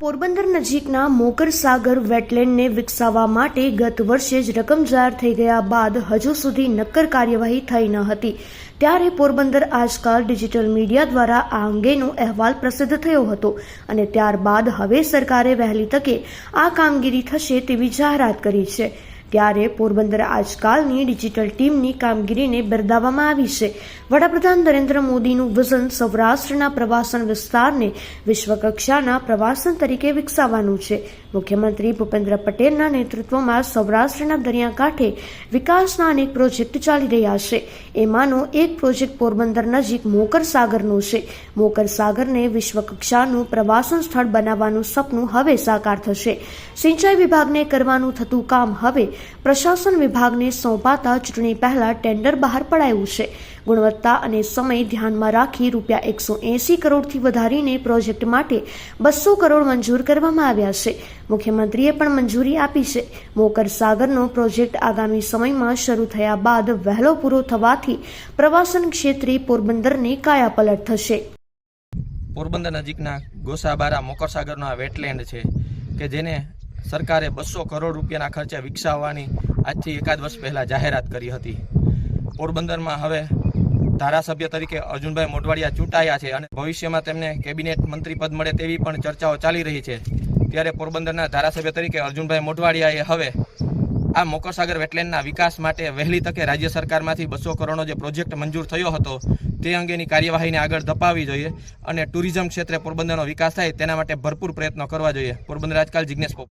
પોરબંદર નજીકના મોકરસાગર વેટલેન્ડને વિકસાવવા માટે ગત વર્ષે જ રકમ જાહેર થઈ ગયા બાદ હજુ સુધી નક્કર કાર્યવાહી થઈ ન હતી. ત્યારે પોરબંદર આજકાલ ડિજિટલ મીડિયા દ્વારા આ અંગેનો અહેવાલ પ્રસિદ્ધ થયો હતો અને ત્યારબાદ હવે સરકારે વહેલી તકે આ કામગીરી થશે તેવી જાહેરાત કરી છે. ત્યારે પોરબંદર આજકાલની ડિજિટલ ટીમની કામગીરીને બિરદાવવામાં આવી છે. વડાપ્રધાન નરેન્દ્ર મોદીનું વિઝન સૌરાષ્ટ્રના પ્રવાસન વિસ્તારને વિશ્વકક્ષાના પ્રવાસન તરીકે વિકસાવવાનું છે. મુખ્યમંત્રી ભૂપેન્દ્ર પટેલના નેતૃત્વમાં સૌરાષ્ટ્રના દરિયાકાંઠે વિકાસના અનેક પ્રોજેક્ટ ચાલી રહ્યા છે. એમાંનો એક પ્રોજેક્ટ પોરબંદર નજીક મોકર સાગરનો છે. મોકર સાગરને વિશ્વકક્ષાનું પ્રવાસન સ્થળ બનાવવાનું સપનું હવે સાકાર થશે. સિંચાઈ વિભાગને કરવાનું થતું કામ હવે પ્રશાસન વિભાગને સોંપાતા ચૂંટણી પહેલા ટેન્ડર બહાર પડાયું છે. ગુણવત્તા અને સમય ધ્યાનમાં રાખી રૂપિયા એકસો એંસી કરોડથી વધારીને પ્રોજેક્ટ માટે બસો કરોડ મંજૂર કરવામાં આવ્યા છે. મુખ્યમંત્રીએ પણ મંજૂરી આપી છે. મોકર સાગરનો પ્રોજેક્ટ આગામી સમયમાં શરૂ થયા બાદ વહેલો પૂરો થવાથી પ્રવાસન ક્ષેત્રે પોરબંદરની કાયાપલટ થશે. પોરબંદર નજીકના ગોસાબારા મોકરસાગરનો આ વેટલેન્ડ છે કે જેને સરકારે બસો કરોડ રૂપિયાના ખર્ચે વિકસાવવાની આજથી એકાદ વર્ષ પહેલાં જાહેરાત કરી હતી. પોરબંદરમાં હવે ધારાસભ્ય તરીકે અર્જુનભાઈ મોઢવાડિયા ચૂંટાયા છે અને ભવિષ્યમાં તેમને કેબિનેટ મંત્રી પદ મળે તેવી પણ ચર્ચાઓ ચાલી રહી છે. ત્યારે પોરબંદરના ધારાસભ્ય તરીકે અર્જુનભાઈ મોઢવાડિયાએ હવે આ મોકરસાગર વેટલેન્ડના વિકાસ માટે વહેલી તકે રાજ્ય સરકારમાંથી બસો કરોડનો જે પ્રોજેક્ટ મંજૂર થયો હતો, તે અંગેની કાર્યવાહીને આગળ ધપાવવી જોઈએ અને ટુરિઝમ ક્ષેત્રે પોરબંદરનો વિકાસ થાય તેના માટે ભરપૂર પ્રયત્નો કરવા જોઈએ. પોરબંદર આજકાલ જિજ્ઞેશ